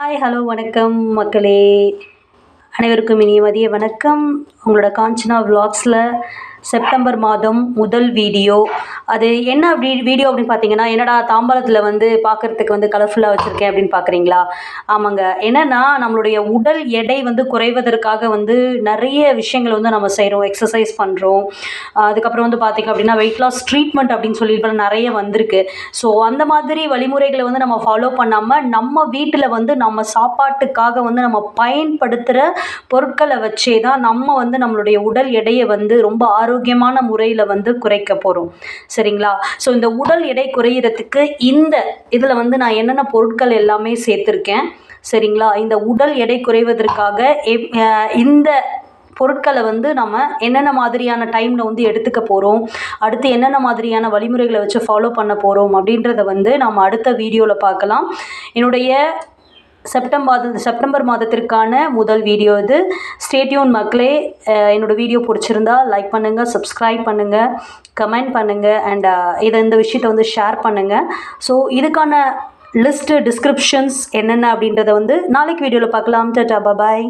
Hi hello வணக்கம் மக்களே. அனைவருக்கும் இனிய மதிய வணக்கம். உங்களோட காஞ்சனா விலாக்ஸில் செப்டம்பர் மாதம் முதல் வீடியோ அது என்ன அப்படி வீடியோ அப்படின்னு பார்த்தீங்கன்னா என்னடா தாம்பாளத்தில் வந்து பார்க்குறதுக்கு வந்து கலர்ஃபுல்லாக வச்சுருக்கேன் அப்படின்னு பார்க்குறீங்களா ஆமாங்க. என்னென்னா நம்மளுடைய உடல் எடை வந்து குறைவதற்காக வந்து நிறைய விஷயங்கள் வந்து நம்ம செய்கிறோம் எக்ஸசைஸ் பண்ணுறோம் அதுக்கப்புறம் வந்து பார்த்திங்க அப்படின்னா வெயிட் லாஸ் ட்ரீட்மெண்ட் அப்படின்னு சொல்லி இப்போ நிறைய வந்திருக்கு. ஸோ அந்த மாதிரி வழிமுறைகளை வந்து நம்ம ஃபாலோ பண்ணாமல் நம்ம வீட்டில் வந்து நம்ம சாப்பாட்டுக்காக வந்து நம்ம பயன்படுத்துகிற பொருட்களை வச்சே தான் நம்ம வந்து நம்மளுடைய உடல் எடையை வந்து ரொம்ப ஆரோக்கியமான முறையில் வந்து குறைக்க போகிறோம் சரிங்களா? ஸோ இந்த உடல் எடை குறையிறதுக்கு இந்த இதில் வந்து நான் என்னென்ன பொருட்கள் எல்லாமே சேர்த்துருக்கேன் சரிங்களா? இந்த உடல் எடை குறைவதற்காக இந்த பொருட்களை வந்து நம்ம என்னென்ன மாதிரியான டைமில் வந்து எடுத்துக்க போகிறோம் அடுத்து என்னென்ன மாதிரியான வழிமுறைகளை வச்சு ஃபாலோ பண்ண போகிறோம் அப்படின்றத வந்து நம்ம அடுத்த வீடியோவில் பார்க்கலாம். என்னுடைய செப்டம்பர் செப்டம்பர் மாதத்திற்கான முதல் வீடியோ இது. ஸ்டேட்யூன் மக்களே. என்னோடய என்னோட வீடியோ பிடிச்சிருந்தா லைக் பண்ணுங்கள் சப்ஸ்கிரைப் பண்ணுங்கள் கமெண்ட் பண்ணுங்கள் அண்ட் இதை இந்த விஷயத்தை வந்து ஷேர் பண்ணுங்கள் ஸோ இதுக்கான லிஸ்ட்டு டிஸ்கிரிப்ஷன்ஸ் என்னென்ன அப்படின்றத வந்து நாளைக்கு வீடியோவில் பார்க்கலாம். டாட்டா பாய்